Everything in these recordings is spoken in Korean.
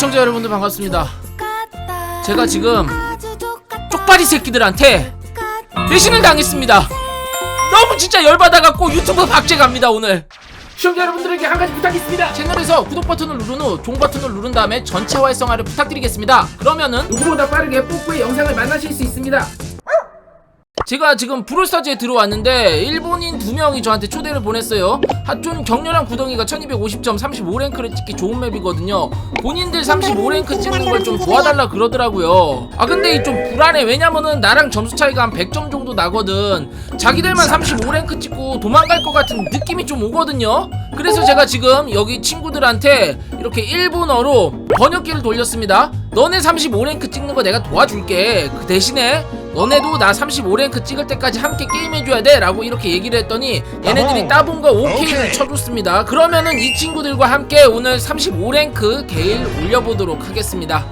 시청자 여러분들 반갑습니다. 제가 지금 쪽발이 새끼들한테 배신을 당했습니다. 너무 진짜 열받아갖고 유튜브 박제 갑니다 오늘. 시청자 여러분들에게 한 가지 부탁있습니다. 채널에서 구독 버튼을 누른 후 종 버튼을 누른 다음에 전체 활성화를 부탁드리겠습니다. 그러면은 누구보다 빠르게 뽀뽀의 영상을 만나실 수 있습니다. 제가 지금 브롤스타즈에 들어왔는데 일본인 두 명이 저한테 초대를 보냈어요. 핫존 격렬한 구덩이가 1250점 35랭크를 찍기 좋은 맵이거든요. 본인들 35랭크 찍는 걸 좀 도와달라 그러더라고요. 아 근데 이 좀 불안해. 왜냐면은 나랑 점수 차이가 한 100점 정도 나거든. 자기들만 35랭크 찍고 도망갈 것 같은 느낌이 좀 오거든요. 그래서 제가 지금 여기 친구들한테 이렇게 일본어로 번역기를 돌렸습니다. 너네 35랭크 찍는 거 내가 도와줄게. 그 대신에 너네도 나 35랭크 찍을 때까지 함께 게임해줘야 돼 라고 이렇게 얘기를 했더니 얘네들이 따본 거 오케이를 오케이. 쳐줬습니다 그러면은 이 친구들과 함께 오늘 35랭크 게일 올려보도록 하겠습니다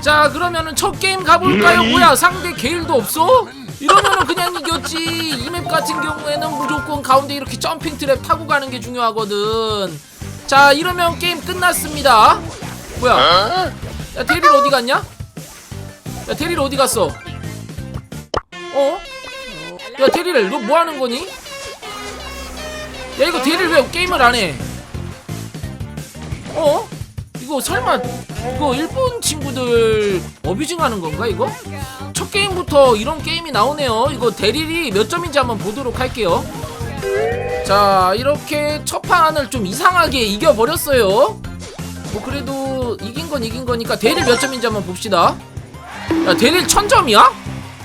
자 그러면은 첫 게임 가볼까요 음. 뭐야 상대 게일도 없어? 이러면은 그냥 이겼지 이 맵 같은 경우에는 무조건 가운데 이렇게 점핑 트랩 타고 가는 게 중요하거든 자 이러면 게임 끝났습니다 뭐야 야 데릴 어디 갔냐? 야 데릴 어디 갔어? 어? 야 데릴 너뭐 하는 거니? 야 이거 데릴 왜 게임을 안 해? 어? 이거 설마 이거 일본 친구들 어뷰징 하는 건가 이거? 첫 게임부터 이런 게임이 나오네요. 이거 데릴이 몇 점인지 한번 보도록 할게요. 자 이렇게 첫 판을 좀 이상하게 이겨버렸어요. 뭐 그래도 이긴 건 이긴 거니까 데릴 몇 점인지 한번 봅시다. 야 데릴 1000점이야?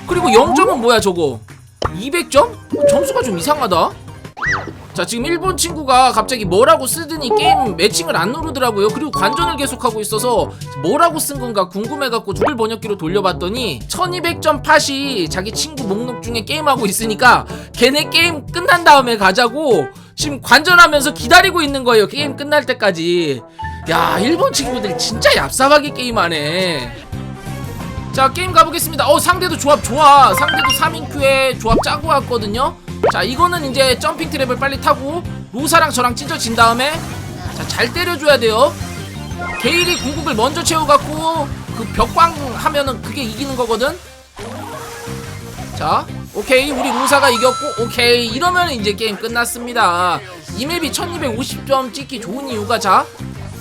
그리고 0점은 뭐야 저거? 200점? 점수가 좀 이상하다. 자 지금 일본 친구가 갑자기 뭐라고 쓰더니 게임 매칭을 안 누르더라고요. 그리고 관전을 계속하고 있어서 뭐라고 쓴 건가 궁금해갖고 구글 번역기로 돌려봤더니 1200점 팟이 자기 친구 목록 중에 게임하고 있으니까 걔네 게임 끝난 다음에 가자고 지금 관전하면서 기다리고 있는 거예요 게임 끝날 때까지. 야 일본 친구들 진짜 얍삽하게 게임하네 자 게임 가보겠습니다. 어 상대도 조합 좋아. 상대도 3인 큐에 조합 짜고 왔거든요. 자 이거는 이제 점핑 트랩을 빨리 타고 로사랑 저랑 찢어진 다음에 자 잘 때려줘야 돼요. 게일이 궁극을 먼저 채워갖고 그 벽광 하면은 그게 이기는 거거든. 자 오케이. 우리 로사가 이겼고 오케이. 이러면 이제 게임 끝났습니다. 이 맵이 1250점 찍기 좋은 이유가 자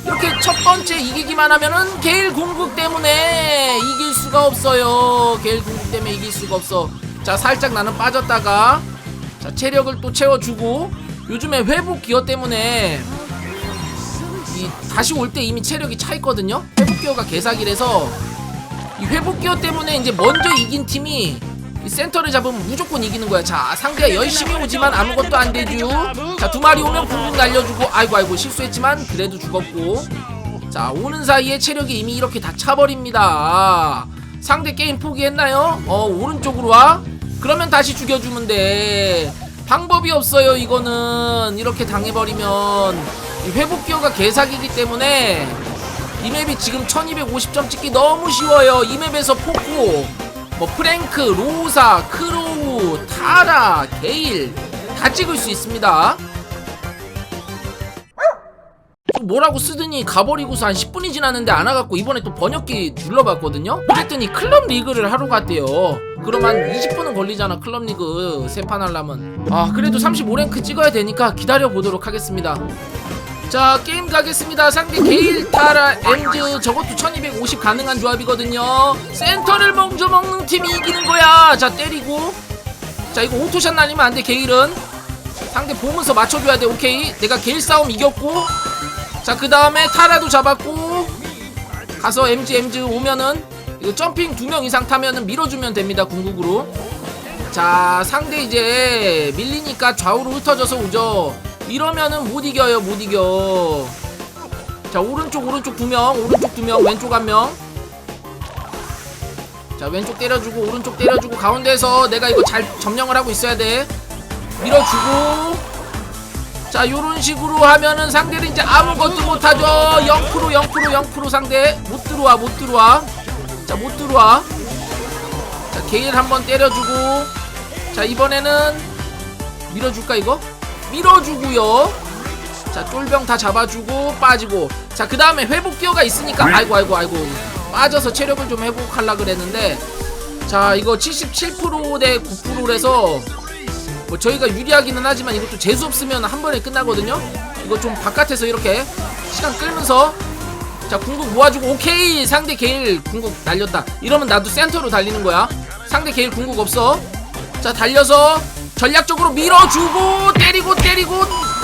이렇게 첫 번째 이기기만 하면은 게일 궁극 때문에 이길 수가 없어요. 게일 궁극 때문에 이길 수가 없어. 자, 살짝 나는 빠졌다가 자, 체력을 또 채워주고 요즘에 회복 기어 때문에 이 다시 올 때 이미 체력이 차 있거든요. 회복 기어가 개사기라서 이 회복 기어 때문에 이제 먼저 이긴 팀이 이 센터를 잡으면 무조건 이기는 거야. 자, 상대가 열심히 오지만 아무것도 안 되죠. 자, 두 마리 오면 궁극 날려주고, 아이고, 아이고, 실수했지만 그래도 죽었고. 자, 오는 사이에 체력이 이미 이렇게 다 차버립니다. 상대 게임 포기했나요? 어, 오른쪽으로 와? 그러면 다시 죽여주면 돼. 방법이 없어요, 이거는. 이렇게 당해버리면. 이 회복 기어가 개사기이기 때문에 이 맵이 지금 1250점 찍기 너무 쉬워요. 이 맵에서 포코, 뭐 프랭크, 로사, 크로우, 타라, 게일 다 찍을 수 있습니다. 또 뭐라고 쓰더니 가버리고서 한 10분이 지났는데 안 와갖고 이번에 또 번역기 눌러봤거든요. 그랬더니 클럽 리그를 하러 갔대요. 그럼 한 20분은 걸리잖아 클럽 리그 세판 하려면. 아 그래도 35랭크 찍어야 되니까 기다려 보도록 하겠습니다. 자 게임 가겠습니다. 상대 게일 타라 엔즈 저것도 1250 가능한 조합이거든요. 센터를 먼저 먹는 팀이 이기는 거야. 자 때리고. 자 이거 오토샷 날리면 안돼 게일은. 상대 보면서 맞춰줘야 돼 오케이. 내가 게일 싸움 이겼고. 자 그 다음에 타라도 잡았고. 가서 MG MG 오면은 이거 점핑 두 명 이상 타면은 밀어주면 됩니다 궁극으로. 자 상대 이제 밀리니까 좌우로 흩어져서 오죠 이러면은 못 이겨요 못 이겨. 자 오른쪽 오른쪽 두명 오른쪽 두명 왼쪽 한명자 왼쪽 때려주고 오른쪽 때려주고 가운데에서 내가 이거 잘 점령을 하고 있어야 돼. 밀어주고. 자 요런 식으로 하면은 상대는 이제 아무것도 못하죠. 0% 0% 0% 상대. 못 들어와 못 들어와. 자 못 들어와. 자 게일 한번 때려주고. 자 이번에는 밀어줄까 이거? 밀어주고요. 자 쫄병 다 잡아주고 빠지고. 자 그 다음에 회복 기어가 있으니까 아이고 아이고 아이고. 빠져서 체력을 좀 회복하려 그랬는데. 자 이거 77%대 9%라서 뭐 저희가 유리하기는 하지만 이것도 재수 없으면 한 번에 끝나거든요. 이거 좀 바깥에서 이렇게 시간 끌면서. 자 궁극 모아주고 오케이. 상대 게일 궁극 날렸다. 이러면 나도 센터로 달리는 거야. 상대 게일 궁극 없어. 자 달려서 전략적으로 밀어주고 때리고 때리고.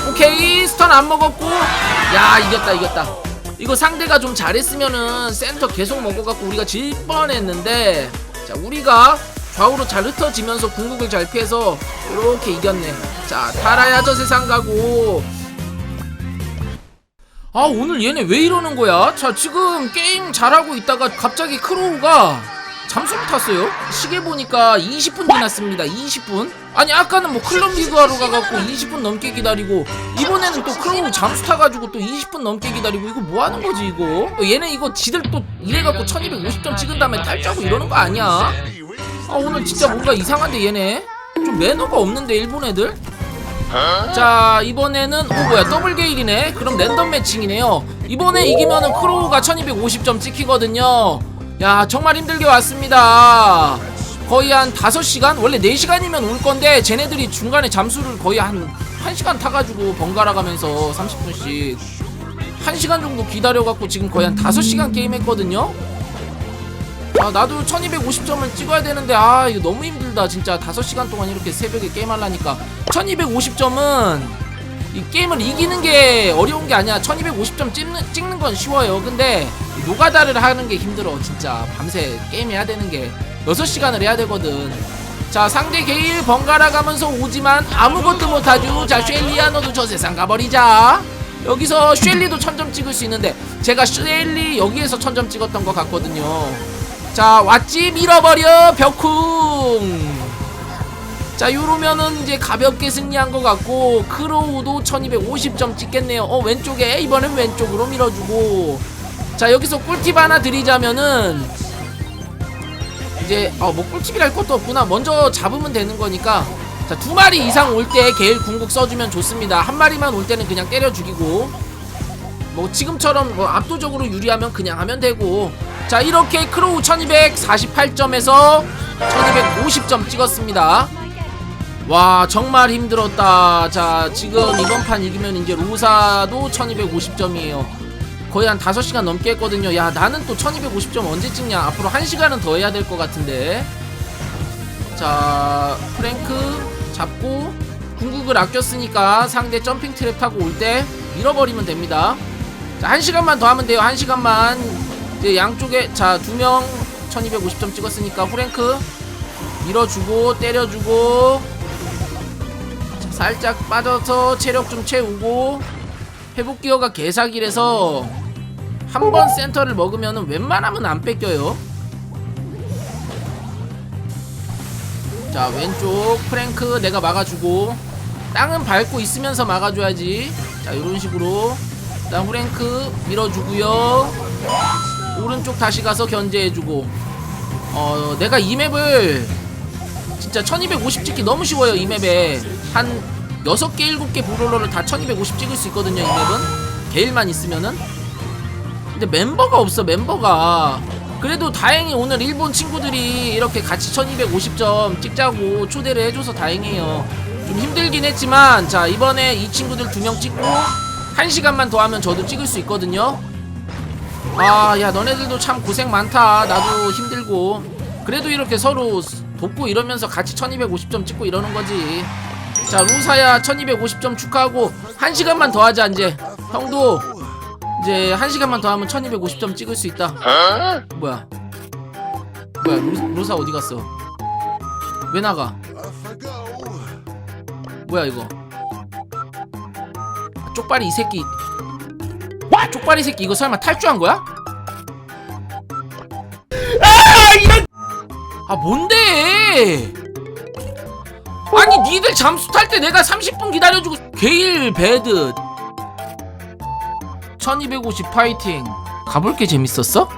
오케이. 스턴 안 먹었고. 야 이겼다 이겼다. 이거 상대가 좀 잘했으면은 센터 계속 먹어갖고 우리가 질 뻔했는데. 자 우리가 좌우로 잘 흩어지면서 궁극을 잘 피해서 이렇게 이겼네. 자 타라야 저 세상 가고. 아 오늘 얘네 왜 이러는 거야? 자 지금 게임 잘하고 있다가 갑자기 크로우가 잠수를 탔어요? 시계 보니까 20분 지났습니다. 20분? 아니 아까는 뭐 클럽 리그 하러 가갖고 20분 넘게 기다리고 이번에는 또 크로우 잠수 타가지고 또 20분 넘게 기다리고 이거 뭐 하는 거지 이거? 얘네 이거 지들 또 이래갖고 1250점 찍은 다음에 탈주하고 이러는 거 아니야? 아 오늘 진짜 뭔가 이상한데 얘네? 좀 매너가 없는데 일본 애들? 자 이번에는 오 뭐야 더블 게일이네? 그럼 랜덤 매칭이네요. 이번에 이기면은 크로우가 1250점 찍히거든요 야 정말 힘들게 왔습니다. 거의 한 5시간? 원래 4시간이면 올 건데 쟤네들이 중간에 잠수를 거의 한 1시간 타가지고 번갈아 가면서 30분씩 1시간 정도 기다려갖고 지금 거의 한 5시간 게임 했거든요. 아 나도 1250점을 찍어야 되는데 아 이거 너무 힘들다. 진짜 5시간 동안 이렇게 새벽에 게임하려니까. 1250점은 이 게임을 이기는 게 어려운 게 아니야. 1250점 찍는, 찍는 건 쉬워요. 근데 이 노가다를 하는 게 힘들어 진짜. 밤새 게임 해야 되는 게 6시간을 해야 되거든. 자 상대 게일 번갈아 가면서 오지만 아무것도 못하죠. 자 쉘리야 너도 저 세상 가버리자. 여기서 쉘리도 천점 찍을 수 있는데 제가 쉘리 여기에서 천점 찍었던 것 같거든요. 자 왔지 밀어버려 벽쿵. 자 요러면은 이제 가볍게 승리한 것 같고 크로우도 1250점 찍겠네요. 어 왼쪽에 이번엔 왼쪽으로 밀어주고 자 여기서 꿀팁 하나 드리자면은 이제 어뭐 꿀팁이랄 것도 없구나. 먼저 잡으면 되는 거니까. 자 두 마리 이상 올 때 게일 궁극 써주면 좋습니다. 한 마리만 올 때는 그냥 때려 죽이고. 뭐 지금처럼 뭐 압도적으로 유리하면 그냥 하면 되고. 자 이렇게 크로우 1248점에서 1250점 찍었습니다. 와 정말 힘들었다. 자 지금 이번 판 이기면 이제 로사도 1250점이에요 거의 한 5시간 넘게 했거든요. 야 나는 또 1250점 언제 찍냐? 앞으로 1시간은 더 해야 될 것 같은데. 자 프랭크 잡고 궁극을 아꼈으니까 상대 점핑 트랩 타고 올 때 밀어버리면 됩니다. 자 1시간만 더 하면 돼요. 1시간만. 이제 양쪽에 자 두 명 1250점 찍었으니까 프랭크 밀어주고 때려주고 자, 살짝 빠져서 체력 좀 채우고 회복 기어가 개사기라서 한 번 센터를 먹으면 웬만하면 안 뺏겨요. 자 왼쪽 프랭크 내가 막아주고 땅은 밟고 있으면서 막아줘야지. 자 이런 식으로. 다음 프랭크 밀어주고요. 오른쪽 다시 가서 견제해주고. 어 내가 이 맵을 진짜 1250 찍기 너무 쉬워요 이 맵에. 한 6개 7개 브롤러를 다 1250 찍을 수 있거든요 이 맵은. 게일만 있으면은 근데 멤버가 없어 멤버가. 그래도 다행히 오늘 일본 친구들이 이렇게 같이 1250점 찍자고 초대를 해줘서 다행이에요. 좀 힘들긴 했지만 자 이번에 이 친구들 두 명 찍고 한 시간만 더 하면 저도 찍을 수 있거든요. 아 야 너네들도 참 고생 많다. 나도 힘들고. 그래도 이렇게 서로 돕고 이러면서 같이 1250점 찍고 이러는 거지. 자 루사야 1250점 축하하고 한 시간만 더 하자 이제. 형도 이제 한 시간만 더 하면 1250점 찍을 수 있다. 뭐야? 뭐야 루, 루사 어디 갔어? 왜 나가? 뭐야 이거? 아, 쪽발이 이 새끼. 아, 쪽발이 새끼 이거 설마 탈주한 거야? 아 이런! 아 뭔데? 아니 니들 잠수 탈 때 내가 30분 기다려주고 게일 배드 1250 파이팅. 가볼게 재밌었어?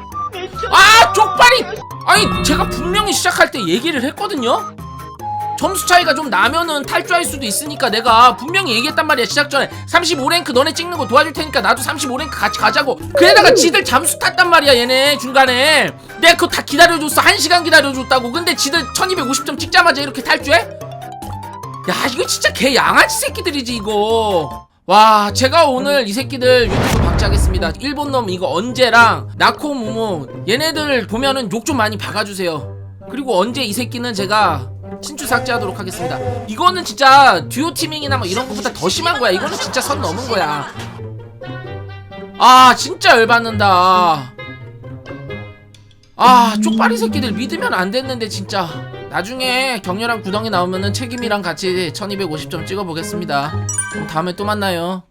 아 쪽발이! 아니 제가 분명히 시작할 때 얘기를 했거든요? 점수 차이가 좀 나면은 탈주할 수도 있으니까 내가 분명히 얘기했단 말이야 시작 전에. 35랭크 너네 찍는 거 도와줄 테니까 나도 35랭크 같이 가자고. 그래다가 지들 잠수 탔단 말이야 얘네 중간에. 내가 그거 다 기다려줬어. 1시간 기다려줬다고. 근데 지들 1250점 찍자마자 이렇게 탈주해? 야 이거 진짜 개 양아치 새끼들이지 이거 와 제가 오늘 이 새끼들 유튜브 박제하겠습니다. 일본 놈 이거 언제랑 나코무모 얘네들 보면은 욕 좀 많이 박아주세요. 그리고 언제 이 새끼는 제가 친추 삭제하도록 하겠습니다. 이거는 진짜 듀오 티밍이나 뭐 이런 것보다 더 심한 거야. 이거는 진짜 선 넘은 거야. 아 진짜 열받는다. 아 쪽파리 새끼들 믿으면 안 됐는데 진짜 나중에 격렬한 구덩이 나오면은 책임이랑 같이 1250점 찍어보겠습니다. 그럼 다음에 또 만나요.